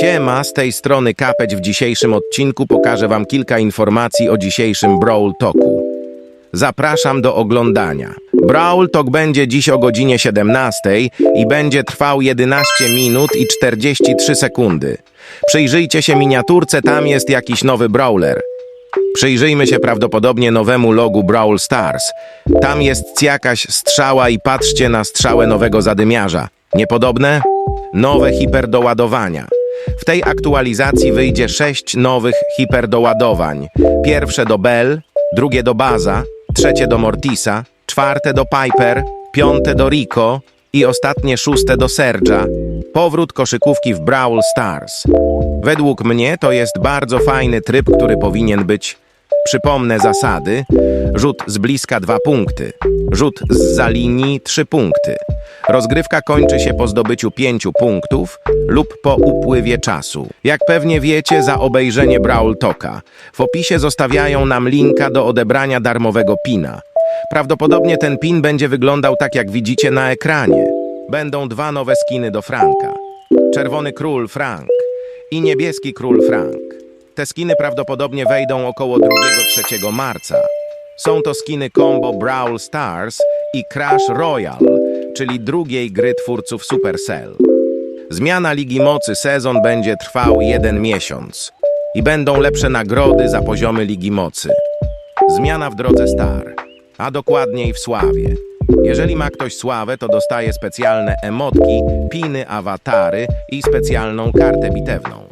Siema, z tej strony Kapeć. W dzisiejszym odcinku pokażę Wam kilka informacji o dzisiejszym Brawl Talku. Zapraszam do oglądania. Brawl Talk będzie dziś o godzinie 17 i będzie trwał 11 minut i 43 sekundy. Przyjrzyjcie się miniaturce, tam jest jakiś nowy brawler. Przyjrzyjmy się prawdopodobnie nowemu logu Brawl Stars. Tam jest jakaś strzała i patrzcie na strzałę nowego zadymiarza. Niepodobne? Nowe hiperdoładowania. Tej aktualizacji wyjdzie sześć nowych hiperdoładowań. Pierwsze do Bell, drugie do Baza, trzecie do Mortisa, czwarte do Piper, piąte do Rico i ostatnie szóste do Serge'a. Powrót koszykówki w Brawl Stars. Według mnie to jest bardzo fajny tryb, który powinien być. Przypomnę zasady. Rzut z bliska 2 punkty. Rzut z za linii 3 punkty. Rozgrywka kończy się po zdobyciu 5 punktów lub po upływie czasu. Jak pewnie wiecie, za obejrzenie Brawl Toka w opisie zostawiają nam linka do odebrania darmowego pina. Prawdopodobnie ten pin będzie wyglądał tak, jak widzicie na ekranie. Będą dwa nowe skiny do Franka. Czerwony Król Frank i Niebieski Król Frank. Te skiny prawdopodobnie wejdą około 2-3 marca. Są to skiny combo Brawl Stars i Crash Royale, czyli drugiej gry twórców Supercell. Zmiana Ligi Mocy sezon będzie trwał jeden miesiąc i będą lepsze nagrody za poziomy Ligi Mocy. Zmiana w drodze Star, a dokładniej w sławie. Jeżeli ma ktoś sławę, to dostaje specjalne emotki, piny, awatary i specjalną kartę bitewną.